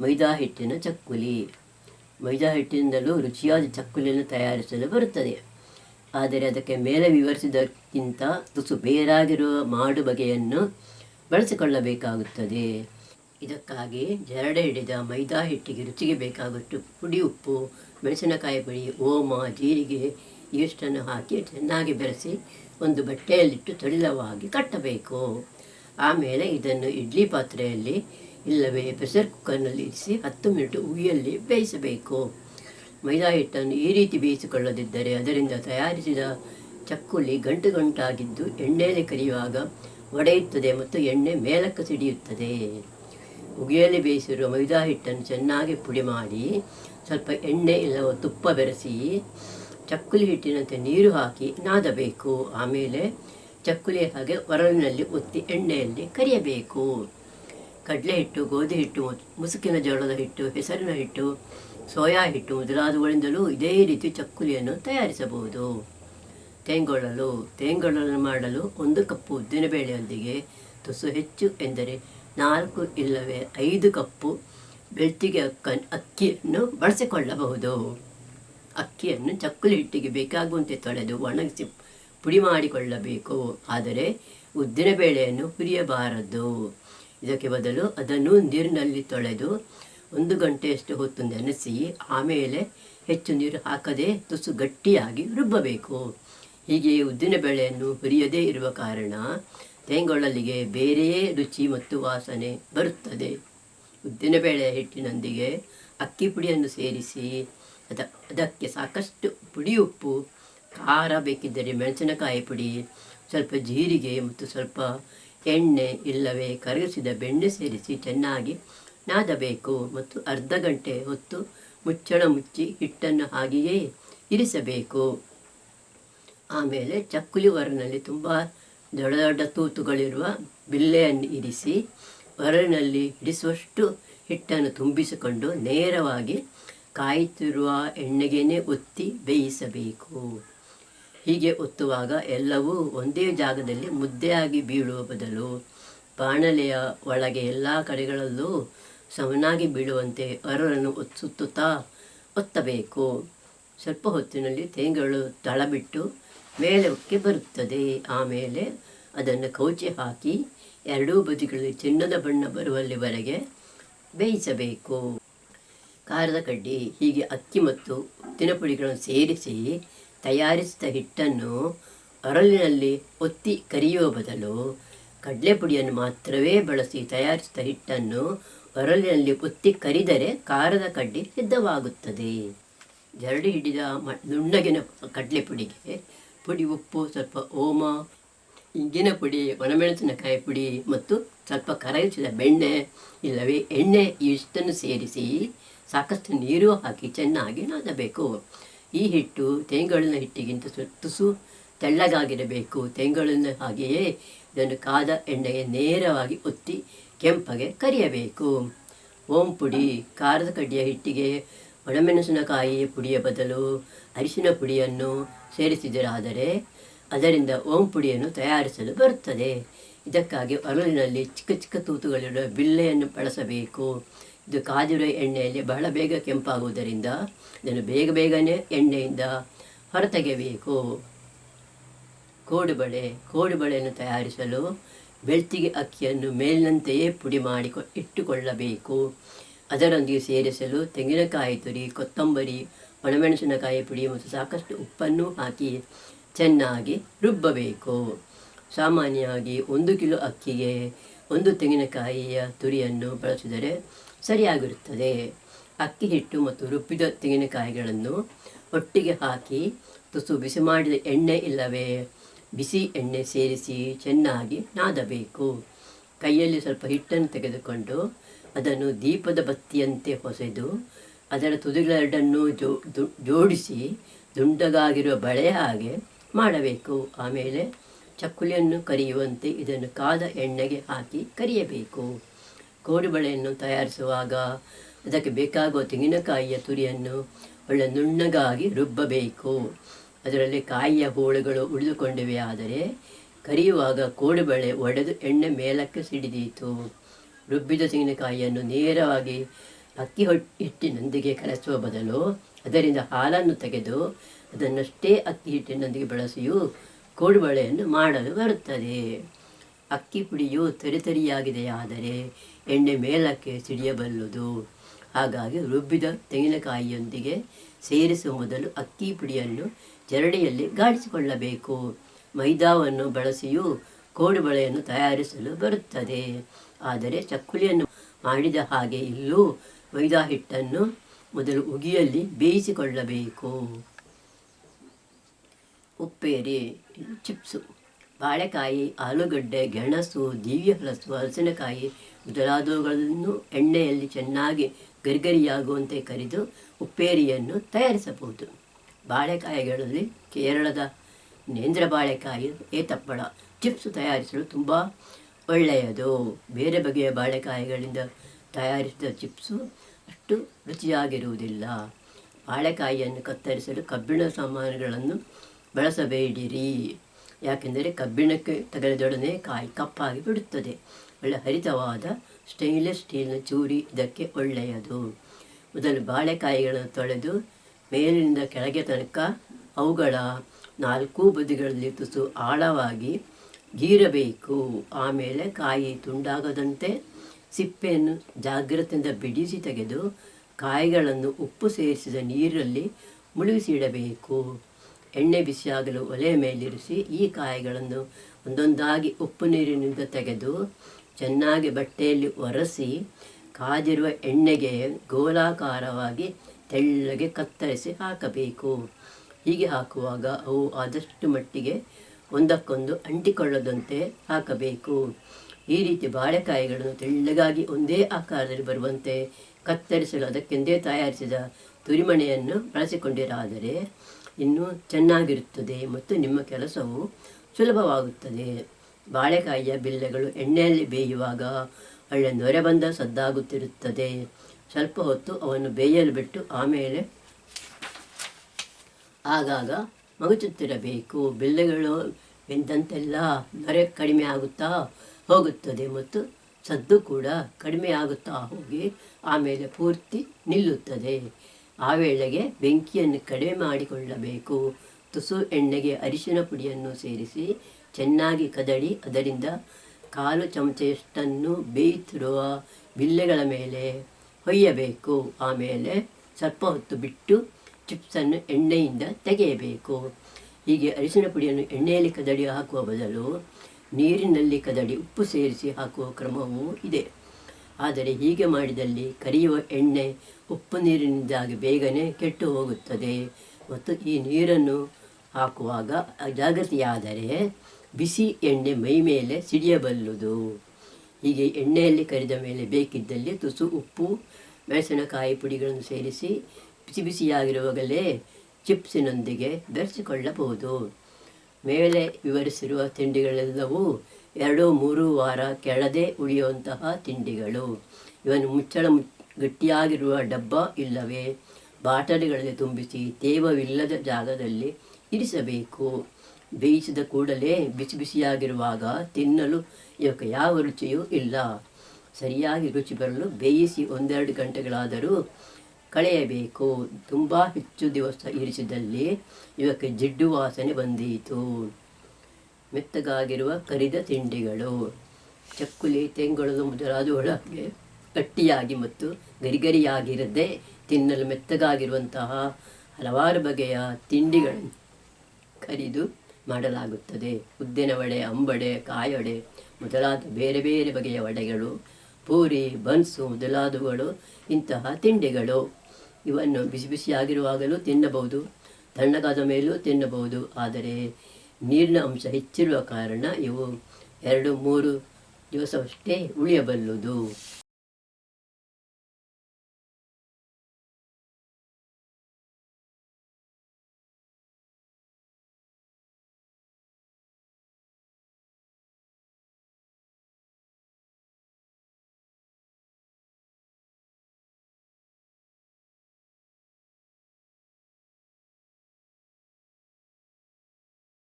ಮೈದಾ ಹಿಟ್ಟಿನ ಚಕ್ಕುಲಿ. ಮೈದಾ ಹಿಟ್ಟಿನಿಂದಲೂ ರುಚಿಯಾದ ಚಕ್ಕುಲಿಯನ್ನು ತಯಾರಿಸಲು ಬರುತ್ತದೆ. ಆದರೆ ಅದಕ್ಕೆ ಮೇಲೆ ವಿವರಿಸಿದಕ್ಕಿಂತ ತುಸು ಬೇರಾಗಿರುವ ಮಾಡು ಬಗೆಯನ್ನು ಬಳಸಿಕೊಳ್ಳಬೇಕಾಗುತ್ತದೆ. ಇದಕ್ಕಾಗಿ ಜರಡೆ ಹಿಡಿದ ಮೈದಾ ಹಿಟ್ಟಿಗೆ ರುಚಿಗೆ ಬೇಕಾಗುವಷ್ಟು ಪುಡಿ, ಉಪ್ಪು, ಮೆಣಸಿನಕಾಯಿ ಪುಡಿ, ಓಮ, ಜೀರಿಗೆ ಇಷ್ಟನ್ನು ಹಾಕಿ ಚೆನ್ನಾಗಿ ಬೆರೆಸಿ ಒಂದು ಬಟ್ಟೆಯಲ್ಲಿಟ್ಟು ತಳಿಲವಾಗಿ ಕಟ್ಟಬೇಕು. ಆಮೇಲೆ ಇದನ್ನು ಇಡ್ಲಿ ಪಾತ್ರೆಯಲ್ಲಿ ಇಲ್ಲವೇ? ಪ್ರೆಷರ್ ಕುಕ್ಕರ್ನಲ್ಲಿ ಇರಿಸಿ ಹತ್ತು ಮಿನಿಟ್ ಉಗಿಯಲ್ಲಿ ಬೇಯಿಸಬೇಕು. ಮೈದಾ ಹಿಟ್ಟನ್ನು ಈ ರೀತಿ ಬೇಯಿಸಿಕೊಳ್ಳದಿದ್ದರೆ ಅದರಿಂದ ತಯಾರಿಸಿದ ಚಕ್ಕುಲಿ ಗಂಟು ಗಂಟಾಗಿದ್ದು ಎಣ್ಣೆಯಲ್ಲಿ ಕರಿಯುವಾಗ ಒಡೆಯುತ್ತದೆ ಮತ್ತು ಎಣ್ಣೆ ಮೇಲಕ್ಕೆ ಸಿಡಿಯುತ್ತದೆ. ಉಗಿಯಲ್ಲಿ ಬೇಯಿಸಿರುವ ಮೈದಾ ಹಿಟ್ಟನ್ನು ಚೆನ್ನಾಗಿ ಪುಡಿ ಮಾಡಿ ಸ್ವಲ್ಪ ಎಣ್ಣೆ ಇಲ್ಲವ ತುಪ್ಪ ಬೆರೆಸಿ ಚಕ್ಕುಲಿ ಹಿಟ್ಟಿನಂತೆ ನೀರು ಹಾಕಿ ನಾದಬೇಕು. ಆಮೇಲೆ ಚಕ್ಕುಲಿ ಹಾಗೆ ಒರಳಿನಲ್ಲಿ ಒತ್ತಿ ಎಣ್ಣೆಯಲ್ಲಿ ಕರಿಯಬೇಕು. ಕಡಲೆ ಹಿಟ್ಟು, ಗೋಧಿ ಹಿಟ್ಟು, ಮುಸುಕಿನ ಜೋಳದ ಹಿಟ್ಟು, ಹೆಸರಿನ ಹಿಟ್ಟು, ಸೋಯಾ ಹಿಟ್ಟು ಮೊದಲಾದವುಗಳಿಂದಲೂ ಇದೇ ರೀತಿ ಚಕ್ಕುಲಿಯನ್ನು ತಯಾರಿಸಬಹುದು. ತೇಂಗೊಳ್ಳಲು ತೇಂಗೊಳ್ಳಲು ಮಾಡಲು ಒಂದು ಕಪ್ಪು ಉದ್ದಿನಬೇಳೆಯೊಂದಿಗೆ ತುಸು ಹೆಚ್ಚು ಎಂದರೆ ನಾಲ್ಕು ಇಲ್ಲವೇ ಐದು ಕಪ್ಪು ಬೆಳ್ತಿಗೆ ಅಕ್ಕ, ಅಕ್ಕಿಯನ್ನು ಬಳಸಿಕೊಳ್ಳಬಹುದು. ಅಕ್ಕಿಯನ್ನು ಚಕ್ಕುಲಿ ಹಿಟ್ಟಿಗೆ ಬೇಕಾಗುವಂತೆ ತೊಳೆದು ಒಣಗಿಸಿ ಪುಡಿ ಮಾಡಿಕೊಳ್ಳಬೇಕು. ಆದರೆ ಉದ್ದಿನಬೇಳೆಯನ್ನು ಹುರಿಯಬಾರದು. ಇದಕ್ಕೆ ಬದಲು ಅದನ್ನು ನೀರಿನಲ್ಲಿ ತೊಳೆದು ಒಂದು ಗಂಟೆಯಷ್ಟು ಹೊತ್ತು ನೆನೆಸಿ, ಆಮೇಲೆ ಹೆಚ್ಚು ನೀರು ಹಾಕದೆ ತುಸು ಗಟ್ಟಿಯಾಗಿ ರುಬ್ಬಬೇಕು. ಹೀಗೆ ಉದ್ದಿನ ಬೇಳೆಯನ್ನು ಹುರಿಯದೇ ಇರುವ ಕಾರಣ ತೇಂಗೊಳ್ಳಲಿಗೆ ಬೇರೆಯೇ ರುಚಿ ಮತ್ತು ವಾಸನೆ ಬರುತ್ತದೆ. ಉದ್ದಿನಬೇಳೆ ಹಿಟ್ಟಿನೊಂದಿಗೆ ಅಕ್ಕಿ ಪುಡಿಯನ್ನು ಸೇರಿಸಿ, ಅದ, ಅದಕ್ಕೆ ಸಾಕಷ್ಟು ಪುಡಿ ಉಪ್ಪು, ಖಾರ ಬೇಕಿದ್ದರೆ ಮೆಣಸಿನಕಾಯಿ ಪುಡಿ, ಸ್ವಲ್ಪ ಜೀರಿಗೆ ಮತ್ತು ಸ್ವಲ್ಪ ಎಣ್ಣೆ ಇಲ್ಲವೇ ಕರಗಿಸಿದ ಬೆಣ್ಣೆ ಸೇರಿಸಿ ಚೆನ್ನಾಗಿ ನಾದಬೇಕು ಮತ್ತು ಅರ್ಧ ಗಂಟೆ ಹೊತ್ತು ಮುಚ್ಚಳ ಮುಚ್ಚಿ ಹಿಟ್ಟನ್ನು ಹಾಗೆಯೇ ಇರಿಸಬೇಕು. ಆಮೇಲೆ ಚಕ್ಕುಲಿ ಹೊರನಲ್ಲಿ ತುಂಬ ದೊಡ್ಡ ದೊಡ್ಡ ತೂತುಗಳಿರುವ ಬಿಲ್ಲೆಯನ್ನು ಇರಿಸಿ ಹೊರನಲ್ಲಿ ಹಿಡಿಸುವಷ್ಟು ಹಿಟ್ಟನ್ನು ತುಂಬಿಸಿಕೊಂಡು ನೇರವಾಗಿ ಕಾಯುತ್ತಿರುವ ಎಣ್ಣೆಗೇನೆ ಒತ್ತಿ ಬೇಯಿಸಬೇಕು. ಹೀಗೆ ಒತ್ತುವಾಗ ಎಲ್ಲವೂ ಒಂದೇ ಜಾಗದಲ್ಲಿ ಮುದ್ದೆಯಾಗಿ ಬೀಳುವ ಬದಲು ಬಾಣಲೆಯ ಒಳಗೆ ಎಲ್ಲ ಕಡೆಗಳಲ್ಲೂ ಸಮನಾಗಿ ಬೀಳುವಂತೆ ಅರರನ್ನು ಸುತ್ತುತ್ತಾ ಒತ್ತಬೇಕು. ಸ್ವಲ್ಪ ಹೊತ್ತಿನಲ್ಲಿ ತೇಂಗಳು ತಳ ಬಿಟ್ಟು ಉಕ್ಕಿ ಬರುತ್ತದೆ. ಆಮೇಲೆ ಅದನ್ನು ಕೌಚಿ ಹಾಕಿ ಎರಡೂ ಬದಿಗಳಲ್ಲಿ ಚಿನ್ನದ ಬಣ್ಣ ಬರುವಲ್ಲಿವರೆಗೆ ಬೇಯಿಸಬೇಕು. ಖಾರದ ಕಡ್ಡಿ ಹೀಗೆ ಅಕ್ಕಿ ಮತ್ತು ಉತ್ತಿನ ಪುಡಿಗಳನ್ನು ಸೇರಿಸಿ ತಯಾರಿಸಿದ ಹಿಟ್ಟನ್ನು ಅರಳಿನಲ್ಲಿ ಒತ್ತಿ ಕರಿಯುವ ಬದಲು ಕಡಲೆ ಪುಡಿಯನ್ನು ಮಾತ್ರವೇ ಬಳಸಿ ತಯಾರಿಸಿದ ಹಿಟ್ಟನ್ನು ಅರಳಿನಲ್ಲಿ ಒತ್ತಿ ಕರಿದರೆ ಖಾರದ ಕಡ್ಡಿ ಸಿದ್ಧವಾಗುತ್ತದೆ. ಜರಡಿ ಹಿಡಿದ ಮ, ನುಣ್ಣಗಿನ ಕಡಲೆ ಪುಡಿಗೆ ಪುಡಿ ಉಪ್ಪು, ಸ್ವಲ್ಪ ಓಮ, ಇಂಗಿನ ಪುಡಿ, ಒಣಮೆಣಸಿನಕಾಯಿ ಪುಡಿ ಮತ್ತು ಸ್ವಲ್ಪ ಕರಗಿಸಿದ ಬೆಣ್ಣೆ, ಇಲ್ಲವೇ ಎಣ್ಣೆ ಇಷ್ಟನ್ನು ಸೇರಿಸಿ ಸಾಕಷ್ಟು ನೀರು ಹಾಕಿ ಚೆನ್ನಾಗಿ ನಾದಬೇಕು. ಈ ಹಿಟ್ಟು ತೆಂಗಳಿನ ಹಿಟ್ಟಿಗಿಂತ ತುಸು ತೆಳ್ಳಗಾಗಿರಬೇಕು. ತೆಂಗಳಿನ ಹಾಗೆಯೇ ಇದನ್ನು ಕಾದ ಎಣ್ಣೆಗೆ ನೇರವಾಗಿ ಒತ್ತಿ ಕೆಂಪಗೆ ಕರಿಯಬೇಕು. ಓಂ ಪುಡಿ, ಖಾರದ ಕಡ್ಡಿಯ ಹಿಟ್ಟಿಗೆ ಒಣಮೆಣಸಿನಕಾಯಿ ಪುಡಿಯ ಬದಲು ಅರಿಶಿನ ಪುಡಿಯನ್ನು ಸೇರಿಸಿದರಾದರೆ ಅದರಿಂದ ಓಂ ಪುಡಿಯನ್ನು ತಯಾರಿಸಲು ಬರುತ್ತದೆ. ಇದಕ್ಕಾಗಿ ಅರಳಿನಲ್ಲಿ ಚಿಕ್ಕ ಚಿಕ್ಕ ತೂತುಗಳಿರುವ ಬಿಲ್ಲೆಯನ್ನು ಬಳಸಬೇಕು. ಇದು ಕಾದಿರುವ ಎಣ್ಣೆಯಲ್ಲಿ ಬಹಳ ಬೇಗ ಕೆಂಪಾಗುವುದರಿಂದ ಇದನ್ನು ಬೇಗ ಬೇಗನೆ ಎಣ್ಣೆಯಿಂದ ಹೊರತೆಗೆಯಬೇಕು. ಕೋಡುಬಳೆ, ಕೋಡುಬಳೆಯನ್ನು ತಯಾರಿಸಲು ಬೆಳ್ತಿಗೆ ಅಕ್ಕಿಯನ್ನು ಮೇಲಿನಂತೆಯೇ ಪುಡಿ ಮಾಡಿ ಇಟ್ಟುಕೊಳ್ಳಬೇಕು. ಅದರೊಂದಿಗೆ ಸೇರಿಸಲು ತೆಂಗಿನಕಾಯಿ ತುರಿ, ಕೊತ್ತಂಬರಿ, ಒಣಮೆಣಸಿನಕಾಯಿ ಪುಡಿ ಮತ್ತು ಸಾಕಷ್ಟು ಉಪ್ಪನ್ನು ಹಾಕಿ ಚೆನ್ನಾಗಿ ರುಬ್ಬಬೇಕು. ಸಾಮಾನ್ಯವಾಗಿ ಒಂದು ಕಿಲೋ ಅಕ್ಕಿಗೆ ಒಂದು ತೆಂಗಿನಕಾಯಿಯ ತುರಿಯನ್ನು ಬಳಸಿದರೆ ಸರಿಯಾಗಿರುತ್ತದೆ. ಅಕ್ಕಿ ಹಿಟ್ಟು ಮತ್ತು ರುಬ್ಬಿದ ತೆಂಗಿನಕಾಯಿಗಳನ್ನು ಒಟ್ಟಿಗೆ ಹಾಕಿ ತುಸು ಬಿಸಿ ಮಾಡಿದ ಎಣ್ಣೆ ಇಲ್ಲವೇ ಬಿಸಿ ಎಣ್ಣೆ ಸೇರಿಸಿ ಚೆನ್ನಾಗಿ ನಾದಬೇಕು. ಕೈಯಲ್ಲಿ ಸ್ವಲ್ಪ ಹಿಟ್ಟನ್ನು ತೆಗೆದುಕೊಂಡು ಅದನ್ನು ದೀಪದ ಬತ್ತಿಯಂತೆ ಹೊಸೆದು ಅದರ ತುದಿಗಳೆರಡನ್ನು ಜೋ ಜೋಡಿಸಿ ದುಂಡಗಾಗಿರುವ ಬಳೆ ಹಾಗೆ ಮಾಡಬೇಕು. ಆಮೇಲೆ ಚಕ್ಕುಲಿಯನ್ನು ಕರಿಯುವಂತೆ ಇದನ್ನು ಕಾದ ಎಣ್ಣೆಗೆ ಹಾಕಿ ಕರಿಯಬೇಕು. ಕೋಡುಬಳೆಯನ್ನು ತಯಾರಿಸುವಾಗ ಅದಕ್ಕೆ ಬೇಕಾಗುವ ತೆಂಗಿನಕಾಯಿಯ ತುರಿಯನ್ನು ಒಳ್ಳೆ ನುಣ್ಣಗಾಗಿ ರುಬ್ಬಬೇಕು. ಅದರಲ್ಲಿ ಕಾಯಿಯ ಹೋಳುಗಳು ಉಳಿದುಕೊಂಡಿವೆ. ಆದರೆ ಕರಿಯುವಾಗ ಕೋಡುಬಳೆ ಒಡೆದು ಎಣ್ಣೆ ಮೇಲಕ್ಕೆ ಸಿಡಿದೀತು. ರುಬ್ಬಿದ ತೆಂಗಿನಕಾಯಿಯನ್ನು ನೇರವಾಗಿ ಅಕ್ಕಿ ಹೊಟ್ ಹಿಟ್ಟಿನೊಂದಿಗೆ ಕಲಸುವ ಬದಲು ಅದರಿಂದ ಹಾಲನ್ನು ತೆಗೆದು ಅದನ್ನಷ್ಟೇ ಅಕ್ಕಿ ಹಿಟ್ಟಿನೊಂದಿಗೆ ಬಳಸಿಯೂ ಕೋಡುಬಳೆಯನ್ನು ಮಾಡಲು ಬರುತ್ತದೆ. ಅಕ್ಕಿ ಪುಡಿಯು ತರಿತರಿಯಾಗಿದೆಯಾದರೆ ಎಣ್ಣೆ ಮೇಲಕ್ಕೆ ಸಿಡಿಯಬಲ್ಲುದು. ಹಾಗಾಗಿ ರುಬ್ಬಿದ ತೆಂಗಿನಕಾಯಿಯೊಂದಿಗೆ ಸೇರಿಸುವ ಮೊದಲು ಅಕ್ಕಿ ಪುಡಿಯನ್ನು ಜರಡಿಯಲ್ಲಿ ಗಾಡಿಸಿಕೊಳ್ಳಬೇಕು ಮೈದಾವನ್ನು ಬಳಸಿಯೂ ಕೋಡುಬಳೆಯನ್ನು ತಯಾರಿಸಲು ಬರುತ್ತದೆ. ಆದರೆ ಚಕ್ಕುಲಿಯನ್ನು ಮಾಡಿದ ಹಾಗೆ ಇಲ್ಲೂ ಮೈದಾ ಹಿಟ್ಟನ್ನು ಮೊದಲು ಉಗಿಯಲ್ಲಿ ಬೇಯಿಸಿಕೊಳ್ಳಬೇಕು. ಉಪ್ಪೇರಿ, ಚಿಪ್ಸು. ಬಾಳೆಕಾಯಿ, ಆಲೂಗಡ್ಡೆ, ಗೆಣಸು, ದಿವ್ಯ ಹಲಸು, ಹಲಸಿನಕಾಯಿ ಮೊದಲಾದವುಗಳನ್ನು ಎಣ್ಣೆಯಲ್ಲಿ ಚೆನ್ನಾಗಿ ಗರಿಗರಿಯಾಗುವಂತೆ ಕರಿದು ಉಪ್ಪೇರಿಯನ್ನು ತಯಾರಿಸಬಹುದು. ಬಾಳೆಕಾಯಿಗಳಲ್ಲಿ ಕೇರಳದ ನೇಂದ್ರ ಬಾಳೆಕಾಯಿ, ಏತಪ್ಪಳ, ಚಿಪ್ಸ್ ತಯಾರಿಸಲು ತುಂಬ ಒಳ್ಳೆಯದು. ಬೇರೆ ಬಗೆಯ ಬಾಳೆಕಾಯಿಗಳಿಂದ ತಯಾರಿಸಿದ ಚಿಪ್ಸು ಅಷ್ಟು ರುಚಿಯಾಗಿರುವುದಿಲ್ಲ. ಬಾಳೆಕಾಯಿಯನ್ನು ಕತ್ತರಿಸಲು ಕಬ್ಬಿಣ ಸಾಮಾನುಗಳನ್ನು ಬಳಸಬೇಡಿರಿ. ಯಾಕೆಂದರೆ ಕಬ್ಬಿಣಕ್ಕೆ ತಗಲದೊಡನೆ ಕಾಯಿ ಕಪ್ಪಾಗಿ ಬಿಡುತ್ತದೆ. ಒಳ್ಳೆ ಹರಿತವಾದ ಸ್ಟೈನ್ಲೆಸ್ ಸ್ಟೀಲ್ನ ಚೂರಿ ಇದಕ್ಕೆ ಒಳ್ಳೆಯದು. ಮೊದಲು ಬಾಳೆಕಾಯಿಗಳನ್ನು ತೊಳೆದು ಮೇಲಿನಿಂದ ಕೆಳಗೆ ತನಕ ಅವುಗಳ ನಾಲ್ಕು ಬದಿಗಳಲ್ಲಿ ತುಸು ಆಳವಾಗಿ ಗೀರಬೇಕು. ಆಮೇಲೆ ಕಾಯಿ ತುಂಡಾಗದಂತೆ ಸಿಪ್ಪೆಯನ್ನು ಜಾಗ್ರತೆಯಿಂದ ಬಿಡಿಸಿ ತೆಗೆದು ಕಾಯಿಗಳನ್ನು ಉಪ್ಪು ಸೇರಿಸಿದ ನೀರಲ್ಲಿ ಮುಳುಗಿಸಿಡಬೇಕು ಎಣ್ಣೆ ಬಿಸಿಯಾಗಲು ಒಲೆಯ ಮೇಲಿರಿಸಿ ಈ ಕಾಯಿಗಳನ್ನು ಒಂದೊಂದಾಗಿ ಉಪ್ಪು ನೀರಿನಿಂದ ತೆಗೆದು ಚೆನ್ನಾಗಿ ಬಟ್ಟೆಯಲ್ಲಿ ಒರೆಸಿ ಕಾದಿರುವ ಎಣ್ಣೆಗೆ ಗೋಲಾಕಾರವಾಗಿ ತೆಳ್ಳಗೆ ಕತ್ತರಿಸಿ ಹಾಕಬೇಕು. ಹೀಗೆ ಹಾಕುವಾಗ ಅವು ಆದಷ್ಟು ಮಟ್ಟಿಗೆ ಒಂದಕ್ಕೊಂದು ಅಂಟಿಕೊಳ್ಳದಂತೆ ಹಾಕಬೇಕು. ಈ ರೀತಿ ಬಾಳೆಕಾಯಿಗಳನ್ನು ತೆಳ್ಳಗಾಗಿ ಒಂದೇ ಆಕಾರದಲ್ಲಿ ಬರುವಂತೆ ಕತ್ತರಿಸಲು ಅದಕ್ಕೆಂದೇ ತಯಾರಿಸಿದ ತುರಿಮಣೆಯನ್ನು ಬಳಸಿಕೊಂಡಿರಾದರೆ ಇನ್ನೂ ಚೆನ್ನಾಗಿರುತ್ತದೆ ಮತ್ತು ನಿಮ್ಮ ಕೆಲಸವು ಸುಲಭವಾಗುತ್ತದೆ. ಬಾಳೆಕಾಯಿಯ ಬಿಲ್ಲೆಗಳು ಎಣ್ಣೆಯಲ್ಲಿ ಬೇಯುವಾಗ ಒಳ್ಳೆ ನೊರೆ ಬಂದ ಸದ್ದಾಗುತ್ತಿರುತ್ತದೆ. ಸ್ವಲ್ಪ ಹೊತ್ತು ಅವನ್ನು ಬೇಯಲು ಬಿಟ್ಟು ಆಮೇಲೆ ಆಗಾಗ ಮಗುಚುತ್ತಿರಬೇಕು. ಬಿಲ್ಲೆಗಳು ಬೆಂದಂತೆಲ್ಲ ನೊರೆ ಕಡಿಮೆ ಆಗುತ್ತಾ ಹೋಗುತ್ತದೆ ಮತ್ತು ಸದ್ದು ಕೂಡ ಕಡಿಮೆ ಆಗುತ್ತಾ ಹೋಗಿ ಆಮೇಲೆ ಪೂರ್ತಿ ನಿಲ್ಲುತ್ತದೆ. ಆ ವೇಳೆಗೆ ಬೆಂಕಿಯನ್ನು ಕಡಿಮೆ ಮಾಡಿಕೊಳ್ಳಬೇಕು. ತುಸು ಎಣ್ಣೆಗೆ ಅರಿಶಿನ ಪುಡಿಯನ್ನು ಸೇರಿಸಿ ಚೆನ್ನಾಗಿ ಕದಡಿ ಅದರಿಂದ ಕಾಲು ಚಮಚೆಯಷ್ಟನ್ನು ಬೇಯುತ್ತಿರುವ ಬಿಲ್ಲೆಗಳ ಮೇಲೆ ಹೊಯ್ಯಬೇಕು. ಆಮೇಲೆ ಸ್ವಲ್ಪ ಹೊತ್ತು ಬಿಟ್ಟು ಚಿಪ್ಸನ್ನು ಎಣ್ಣೆಯಿಂದ ತೆಗೆಯಬೇಕು. ಹೀಗೆ ಅರಿಶಿನ ಪುಡಿಯನ್ನು ಎಣ್ಣೆಯಲ್ಲಿ ಕದಡಿ ಹಾಕುವ ಬದಲು ನೀರಿನಲ್ಲಿ ಕದಡಿ ಉಪ್ಪು ಸೇರಿಸಿ ಹಾಕುವ ಕ್ರಮವೂ ಇದೆ. ಆದರೆ ಹೀಗೆ ಮಾಡಿದಲ್ಲಿ ಕರಿಯುವ ಎಣ್ಣೆ ಉಪ್ಪು ನೀರಿನಿಂದಾಗಿ ಬೇಗನೆ ಕೆಟ್ಟು ಹೋಗುತ್ತದೆ. ಮತ್ತು ಈ ನೀರನ್ನು ಹಾಕುವಾಗ ಜಾಗೃತಿಯಾದರೆ ಬಿಸಿ ಎಣ್ಣೆ ಮೈ ಮೇಲೆ ಸಿಡಿಯಬಲ್ಲುದು. ಹೀಗೆ ಎಣ್ಣೆಯಲ್ಲಿ ಕರಿದ ಮೇಲೆ ಬೇಕಿದ್ದಲ್ಲಿ ತುಸು ಉಪ್ಪು, ಮೆಣಸಿನಕಾಯಿ ಪುಡಿಗಳನ್ನು ಸೇರಿಸಿ ಬಿಸಿ ಬಿಸಿಯಾಗಿರುವಾಗಲೇ ಚಿಪ್ಸಿನೊಂದಿಗೆ ಬೆರೆಸಿಕೊಳ್ಳಬಹುದು. ಮೇಲೆ ವಿವರಿಸಿರುವ ತಿಂಡಿಗಳೆಲ್ಲವೂ ಎರಡು ಮೂರು ವಾರ ಕೆಳದೆ ಉಳಿಯುವಂತಹ ತಿಂಡಿಗಳು. ಇವನು ಮುಚ್ಚಳ ಮುಚ್ ಗಟ್ಟಿಯಾಗಿರುವ ಡಬ್ಬ ಇಲ್ಲವೇ? ಬಾಟಲಿಗಳಲ್ಲಿ ತುಂಬಿಸಿ ತೇವವಿಲ್ಲದ ಜಾಗದಲ್ಲಿ ಇರಿಸಬೇಕು. ಬೇಯಿಸಿದ ಕೂಡಲೇ ಬಿಸಿ ಬಿಸಿಯಾಗಿರುವಾಗ ತಿನ್ನಲು ಇವಕ್ಕೆ ಯಾವ ರುಚಿಯೂ ಇಲ್ಲ. ಸರಿಯಾಗಿ ರುಚಿ ಬರಲು ಬೇಯಿಸಿ ಒಂದೆರಡು ಗಂಟೆಗಳಾದರೂ ಕಳೆಯಬೇಕು. ತುಂಬ ಹೆಚ್ಚು ದಿವಸ ಇರಿಸಿದಲ್ಲಿ ಇವಕ್ಕೆ ಜಿಡ್ಡು ವಾಸನೆ ಬಂದೀತು. ಮೆತ್ತಗಾಗಿರುವ ಕರಿದ ತಿಂಡಿಗಳು. ಚಕ್ಕುಲಿ ತೆಂಗುಳಲು ಮೊದಲಾದವುಗಳಿಗೆ ಗಟ್ಟಿಯಾಗಿ ಮತ್ತು ಗರಿಗರಿಯಾಗಿರದೆ ತಿನ್ನಲು ಮೆತ್ತಗಾಗಿರುವಂತಹ ಹಲವಾರು ಬಗೆಯ ತಿಂಡಿಗಳನ್ನು ಕರಿದು ಮಾಡಲಾಗುತ್ತದೆ. ಉದ್ದಿನ ವಡೆ, ಅಂಬಡೆ, ಕಾಯೊಡೆ ಮೊದಲಾದ ಬೇರೆ ಬೇರೆ ಬಗೆಯ ವಡೆಗಳು, ಪೂರಿ, ಬನ್ಸು ಮೊದಲಾದವುಗಳು ಇಂತಹ ತಿಂಡಿಗಳು. ಇವನ್ನು ಬಿಸಿ ಬಿಸಿಯಾಗಿರುವಾಗಲೂ ತಿನ್ನಬಹುದು, ತಣ್ಣಗಾದ ಮೇಲೂ ತಿನ್ನಬಹುದು. ಆದರೆ ನೀರಿನ ಅಂಶ ಹೆಚ್ಚಿರುವ ಕಾರಣ ಇವು ಎರಡು ಮೂರು ದಿವಸವಷ್ಟೇ ಉಳಿಯಬಲ್ಲುದು.